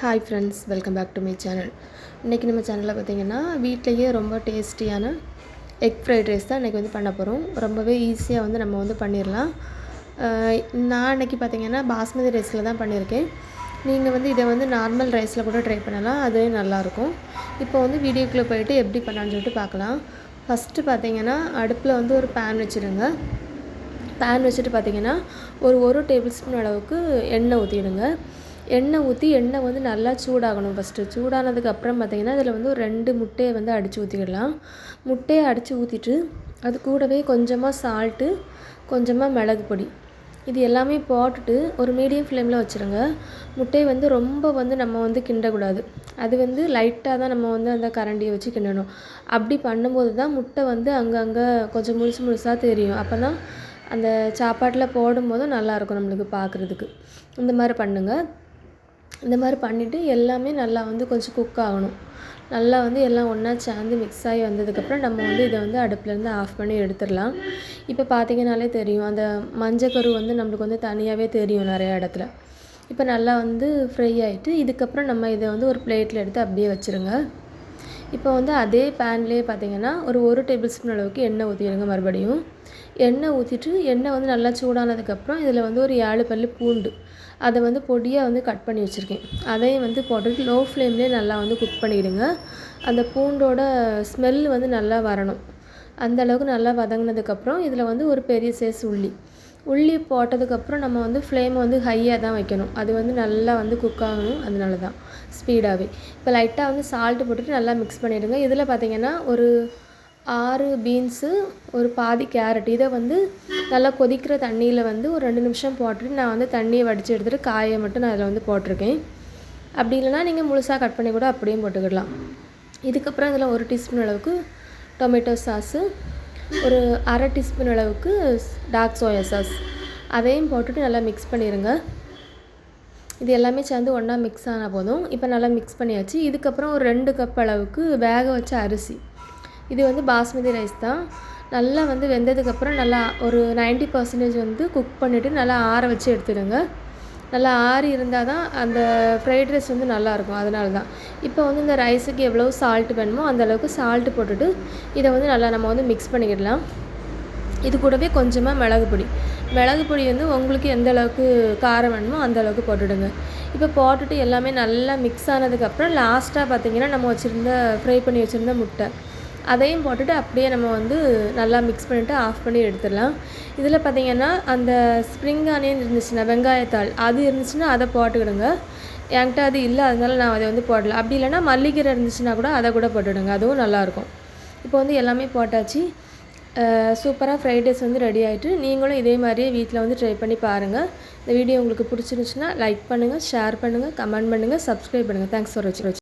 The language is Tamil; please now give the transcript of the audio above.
Hi friends welcome back to my channel இன்றைக்கி நம்ம சேனலில் பார்த்தீங்கன்னா வீட்டிலையே ரொம்ப டேஸ்டியான எக் ஃப்ரைட் ரைஸ் தான் இன்றைக்கி வந்து பண்ண போகிறோம் ரொம்பவே ஈஸியாக வந்து நம்ம வந்து பண்ணிடலாம் நான் இன்றைக்கி பார்த்தீங்கன்னா பாஸ்மதி ரைஸில் தான் பண்ணியிருக்கேன் நீங்கள் வந்து இதை வந்து நார்மல் ரைஸில் கூட ட்ரை பண்ணலாம். அதுவே நல்லாயிருக்கும். இப்போ வந்து வீடியோக்குள்ளே போயிட்டு எப்படி பண்ணலான்னு சொல்லிட்டு பார்க்கலாம் ஃபஸ்ட்டு பார்த்தீங்கன்னா அடுப்பில் வந்து ஒரு பேன் வச்சுருங்க. பேன் வச்சுட்டு பார்த்தீங்கன்னா ஒரு ஒரு டேபிள் ஸ்பூன் அளவுக்கு எண்ணெய் ஊற்றிடுங்க எண்ணெய் ஊற்றி எண்ணெய் வந்து நல்லா சூடாகணும் ஃபஸ்ட்டு சூடானதுக்கு அப்புறம் பார்த்தீங்கன்னா இதில் வந்து ஒரு ரெண்டு முட்டையை வந்து அடித்து ஊற்றிக்கிடலாம் முட்டையை அடித்து ஊற்றிட்டு அது கூடவே கொஞ்சமாக சால்ட்டு கொஞ்சமாக மிளகு பொடி. இது எல்லாமே போட்டுட்டு ஒரு மீடியம் ஃப்ளேமில் வச்சுருங்க. முட்டையை வந்து ரொம்ப வந்து நம்ம வந்து கிண்டக்கூடாது. அது வந்து லைட்டாக தான் நம்ம வந்து அந்த கரண்டியை வச்சு கிண்டணும். அப்படி பண்ணும்போது தான் முட்டை வந்து அங்கங்கே கொஞ்சம் முழுசு முழுசாக தெரியும். அப்போ தான் அந்த சாப்பாட்டில் போடும்போதும் நல்லாயிருக்கும் நம்மளுக்கு பார்க்குறதுக்கு இந்த மாதிரி பண்ணுங்கள் இந்த மாதிரி பண்ணிவிட்டு எல்லாமே நல்லா வந்து கொஞ்சம் குக் ஆகணும். நல்லா வந்து எல்லாம் ஒன்றா சேர்ந்து மிக்ஸ் ஆகி வந்ததுக்கப்புறம் நம்ம வந்து இதை வந்து அடுப்புலேருந்து ஆஃப் பண்ணி எடுத்துடலாம். இப்போ பார்த்தீங்கனாலே தெரியும் அந்த மஞ்சக்கரு வந்து நம்மளுக்கு வந்து தனியாகவே தெரியும் நிறையா இடத்துல. இப்போ நல்லா வந்து ஃப்ரை ஆகிட்டு இதுக்கப்புறம் நம்ம இதை வந்து ஒரு பிளேட்டில் எடுத்து அப்படியே வச்சுருங்க. இப்போ வந்து அதே பேன்லேயே பார்த்தீங்கன்னா ஒரு ஒரு டேபிள் ஸ்பூன் அளவுக்கு எண்ணெய் ஊற்றிடுங்க மறுபடியும். எண்ணெய் ஊற்றிட்டு எண்ணெய் வந்து நல்லா சூடானதுக்கப்புறம் இதில் வந்து ஒரு ஏழு பல்லு பூண்டு. அதை வந்து பொடியாக வந்து கட் பண்ணி வச்சுருக்கேன். அதையும் வந்து போட்டுட்டு லோ ஃப்ளேம்லேயே நல்லா வந்து குக் பண்ணிவிடுங்க அந்த பூண்டோட ஸ்மெல் வந்து நல்லா வரணும். அந்த அளவுக்கு நல்லா வதங்கினதுக்கப்புறம் இதில் வந்து ஒரு பெரிய சைஸ் உள்ளி. உள்ளி போட்டதுக்கப்புறம் நம்ம வந்து ஃப்ளேம் வந்து ஹையாக தான் வைக்கணும். அது வந்து நல்லா வந்து குக் ஆகணும். அதனால தான் ஸ்பீடாகவே இப்போ லைட்டாக வந்து சால்ட்டு போட்டுட்டு நல்லா மிக்ஸ் பண்ணிவிடுங்க இதில் பார்த்தீங்கன்னா ஒரு ஆறு பீன்ஸு ஒரு பாதி கேரட் இதை வந்து நல்லா கொதிக்கிற தண்ணியில் வந்து ஒரு ரெண்டு நிமிஷம் போட்டுட்டு நான் வந்து தண்ணியை வடித்து எடுத்துகிட்டு காயை மட்டும் நான் அதில் வந்து போட்டிருக்கேன். அப்படி இல்லைனா நீங்கள் முழுசாக கட் பண்ணி கூட அப்படியும் போட்டுக்கிடலாம். இதுக்கப்புறம் இதில் ஒரு டீஸ்பூன் அளவுக்கு டொமேட்டோ சாஸு ஒரு அரை டீஸ்பூன் அளவுக்கு டார்க் சோயா சாஸ். அதையும் போட்டுட்டு நல்லா மிக்ஸ் பண்ணிடுங்க இது எல்லாமே சேர்ந்து ஒன்றா மிக்ஸ் ஆனால் போதும். இப்போ நல்லா மிக்ஸ் பண்ணியாச்சு. இதுக்கப்புறம் ஒரு ரெண்டு கப் அளவுக்கு வேக வச்ச அரிசி. இது வந்து பாஸ்மதி ரைஸ் தான். நல்லா வந்து வெந்ததுக்கப்புறம் நல்லா ஒரு 90% பர்சன்டேஜ் வந்து குக் பண்ணிவிட்டு நல்லா ஆற வச்சு எடுத்துடுங்க. நல்லா ஆறி இருந்தால் தான் அந்த ஃப்ரைட் ரைஸ் வந்து நல்லாயிருக்கும். அதனால தான் இப்போ வந்து இந்த ரைஸுக்கு எவ்வளோ சால்ட் வேணுமோ அந்த அளவுக்கு சால்ட்டு போட்டுட்டு இதை வந்து நல்லா நம்ம வந்து மிக்ஸ் பண்ணிக்கிடலாம். இது கூடவே கொஞ்சமாக மிளகு பொடி. மிளகு பொடி வந்து உங்களுக்கு எந்த அளவுக்கு காரம் வேணுமோ அந்த அளவுக்கு போட்டுடுங்க. இப்போ போட்டுட்டு எல்லாமே நல்லா மிக்ஸ் ஆனதுக்கப்புறம் லாஸ்ட்டாக பார்த்திங்கன்னா நம்ம வச்சுருந்த ஃப்ரை பண்ணி வச்சுருந்த முட்டை. அதையும் போட்டுட்டு அப்படியே நம்ம வந்து நல்லா மிக்ஸ் பண்ணிவிட்டு ஆஃப் பண்ணி எடுத்துடலாம். இதில் பார்த்தீங்கன்னா அந்த ஸ்ப்ரிங் ஆனியன் இருந்துச்சுன்னா வெங்காயத்தாள் அது இருந்துச்சுன்னா அதை போட்டுக்கிடுங்க. என்கிட்ட அது இல்லை அதனால நான் அதை வந்து போடல. அப்படி இல்லைன்னா மல்லிகீரை இருந்துச்சுன்னா கூட அதை கூட போட்டுவிடுங்க அதுவும் நல்லாயிருக்கும். இப்போ வந்து எல்லாமே போட்டாச்சு. சூப்பராக ஃப்ரைட் ரைஸ் வந்து ரெடி ஆகிட்டு நீங்களும் இதே மாதிரியே வீட்டில் வந்து ட்ரை பண்ணி பாருங்கள் இந்த வீடியோ உங்களுக்கு பிடிச்சிருந்துச்சுன்னா லைக் பண்ணுங்கள் ஷேர் பண்ணுங்கள் கமெண்ட் பண்ணுங்கள் சப்ஸ்கிரைப் பண்ணுங்கள் தேங்க்ஸ் ஃபார் வச்சு